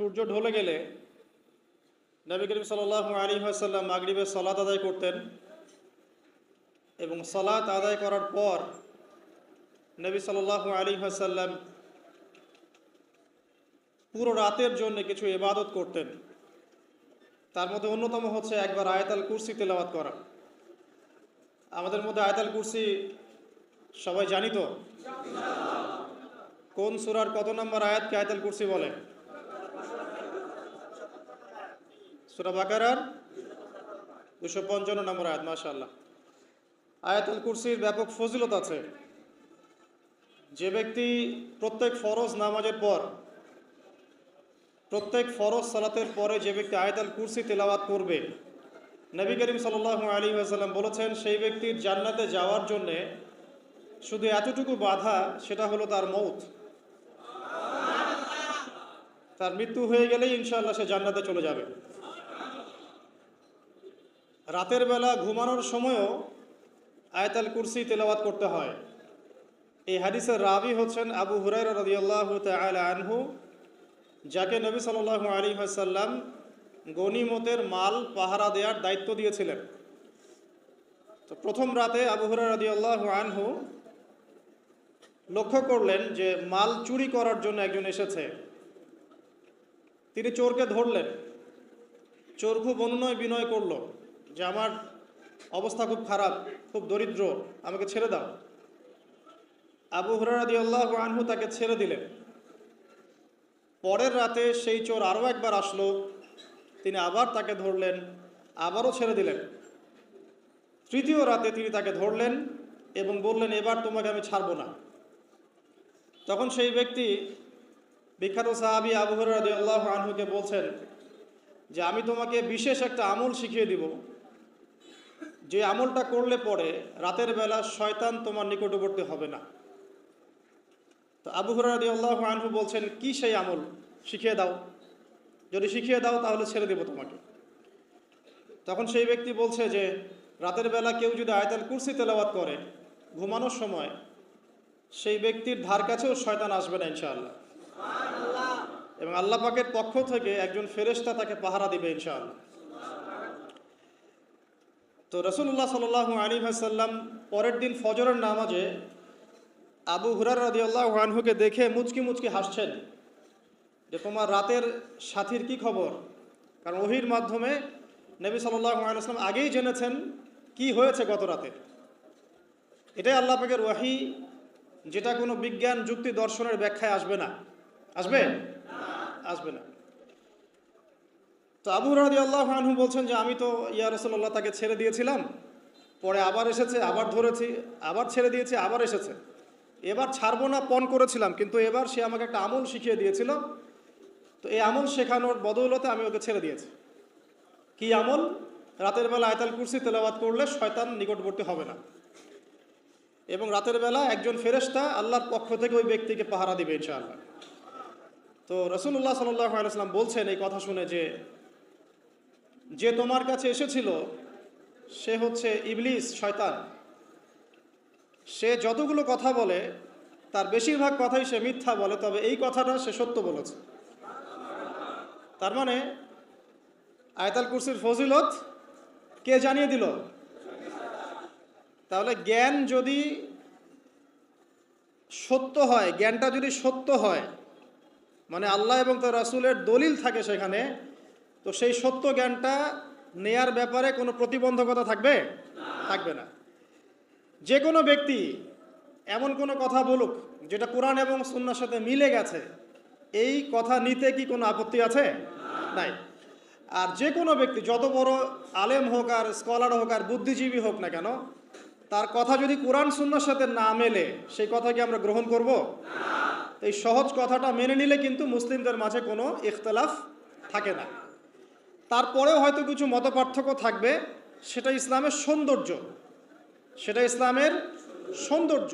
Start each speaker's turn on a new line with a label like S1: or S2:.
S1: সূর্য ঢলে গেলে নবী করিম সাল আলী আসাল্লাম মাগরিবের সলাত আদায় করতেন এবং সলাত আদায় করার পর নবী সাল আলী আসাল্লাম পুরো রাতের জন্য কিছু ইবাদত করতেন। তার মধ্যে অন্যতম হচ্ছে একবার আয়তাল কুরসি তেলাওয়াত করা। আমাদের মধ্যে আয়তাল কুরসি সবাই জানি তো? কোন সুরার কত নম্বর আয়াতকে আয়তাল কুরসি বলে? সুরা বাকারার দুশো পঞ্চান্ন নম্বর আয়াত মাশাল্লাহ আয়াতুল কুরসির ব্যাপক ফজিলত আছে। যে ব্যক্তি প্রত্যেক ফরজ নামাজের পর, প্রত্যেক ফরজ সালাতের পরে যে ব্যক্তি আয়াতুল কুরসি তেলাওয়াত করবে, নবী করিম সাল্লাহ আলী আসাল্লাম বলেছেন, সেই ব্যক্তির জান্নাতে যাওয়ার জন্যে শুধু এতটুকু বাধা, সেটা হলো তার মৌত তার মৃত্যু হয়ে গেলেই ইনশাআল্লাহ সে জান্নাতে চলে যাবে। রাতের বেলা ঘুমানোর সময়ও আয়তাল কুরসি তেলাওয়াত করতে হয়। এই হাদিসের রাবি হচ্ছেন আবু হুরাইরা রাদিয়াল্লাহু আনহু, যাকে নবী সাল্লাল্লাহু আলাইহি ওয়াসাল্লাম গনিমতের মাল, পাহারা দেওয়ার দায়িত্ব দিয়েছিলেন। তো প্রথম রাতে আবু হুরাইরা রাদিয়াল্লাহু আনহু লক্ষ্য করলেন যে মাল চুরি করার জন্য একজন এসেছে। তিনি চোরকে ধরলেন। চোর খুব অনুনয় বিনয় করল। যে আমার অবস্থা খুব খারাপ, খুব দরিদ্র, আমাকে ছেড়ে দাও। আবু হরাদি আল্লাহ আনহু তাকে ছেড়ে দিলেন। পরের রাতে সেই চোর আরও একবার আসলো, তিনি আবার তাকে ধরলেন, আবারও ছেড়ে দিলেন। তৃতীয় রাতে তিনি তাকে ধরলেন এবং বললেন, এবার তোমাকে আমি ছাড়বো না। তখন সেই ব্যক্তি বিখ্যাত সাহাবি আবু হরাদি আল্লাহ আনহুকে বলছেন যে, আমি তোমাকে বিশেষ একটা আমল শিখিয়ে দিব যে আমলটা করলে পরে রাতের বেলা শয়তান তোমার নিকটবর্তী হবে না। তো আবু হরাদি আল্লাহ আনহু বলছেন, কি সেই আমল? শিখিয়ে দাও। যদি শিখিয়ে দাও তাহলে ছেড়ে দেবো তোমাকে। তখন সেই ব্যক্তি বলছে যে, রাতের বেলা কেউ যদি আয়তাল কুরসি তেলাওয়াত করে ঘুমানোর সময়, সেই ব্যক্তির ধার কাছেও শয়তান আসবে না ইনশাআল্লাহ। এবং আল্লাহ পাকের পক্ষ থেকে একজন ফেরেশতা তাকে পাহারা দিবে ইনশাআল্লাহ। তো রসুল্লাহ সাল আলী ভাসাল্লাম পরের দিন ফজরের নামাজে আবু হুরার রাদি আল্লাহ আনহুকে দেখে মুচকি মুচকি হাসছেন যে তোমার রাতের সাথীর কি খবর? কারণ ওহির মাধ্যমে নবী সাল্লাহ আলাইসলাম আগেই জেনেছেন কি হয়েছে গত রাতে। এটাই আল্লাহ পাকের ওয়াহি যেটা কোনো বিজ্ঞান যুক্তি দর্শনের ব্যাখ্যায় আসবে না। আসবে? আসবে না। তো আবু রাদি আল্লাহ আনহু বলছেন যে, আমি তো, ইয়া রসল্লাহ তাকে ছেড়ে দিয়েছিলাম। পরে আবার এসেছে, আবার ধরেছি, আবার ছেড়ে দিয়েছি, আবার এসেছে। এবার ছাড়বো না, পণ করেছিলাম, কিন্তু এবার সে আমাকে একটা আমল শিখিয়ে দিয়েছিল। তো এই আমল শেখানোর বদৌলতে আমি ওকে ছেড়ে দিয়েছি। কি আমল? রাতের বেলা আয়তাল কুরসি তেলাবাদ করলে শয়তান নিকটবর্তী হবে না। এবং রাতের বেলা একজন ফেরেস্তা আল্লাহর পক্ষ থেকে ওই ব্যক্তিকে পাহারা দিবে, ইনশাআল্লাহ। তো রসুল্লাহ সাল্লাহ আলাইসলাম বলছেন এই কথা শুনে যে যে তোমার কাছে এসেছিল, সে হচ্ছে ইবলিস, শয়তান। সে যতগুলো কথা বলে, তার বেশিরভাগ কথাই সে মিথ্যা বলে, তবে এই কথাটা সে সত্য বলেছে। তার মানে আয়তাল কুরসির ফজিলত কে জানিয়ে দিল? তাহলে জ্ঞান যদি সত্য হয়, জ্ঞানটা যদি সত্য হয় মানে আল্লাহ এবং তার রাসুলের দলিল থাকে সেখানে তো সেই সত্য জ্ঞানটা নেয়ার ব্যাপারে কোনো প্রতিবন্ধকতা থাকবে? থাকবে না। যে কোনো ব্যক্তি এমন কোনো কথা বলুক, যেটা কোরআন এবং সুন্নার সাথে মিলে গেছে, এই কথা নিতে কি কোনো আপত্তি আছে? নাই। আর যে কোনো ব্যক্তি, যত বড় আলেম হোক আর স্কলার হোক আর বুদ্ধিজীবী হোক না কেন, তার কথা যদি কোরআন সুন্নার সাথে না মেলে, সেই কথা কি আমরা গ্রহণ করব? এই সহজ কথাটা মেনে নিলে কিন্তু মুসলিমদের মাঝে কোনো ইখতলাফ থাকে না। তারপরেও হয়তো কিছু মতপার্থক্য থাকবে সেটা ইসলামের সৌন্দর্য। সেটা ইসলামের সৌন্দর্য।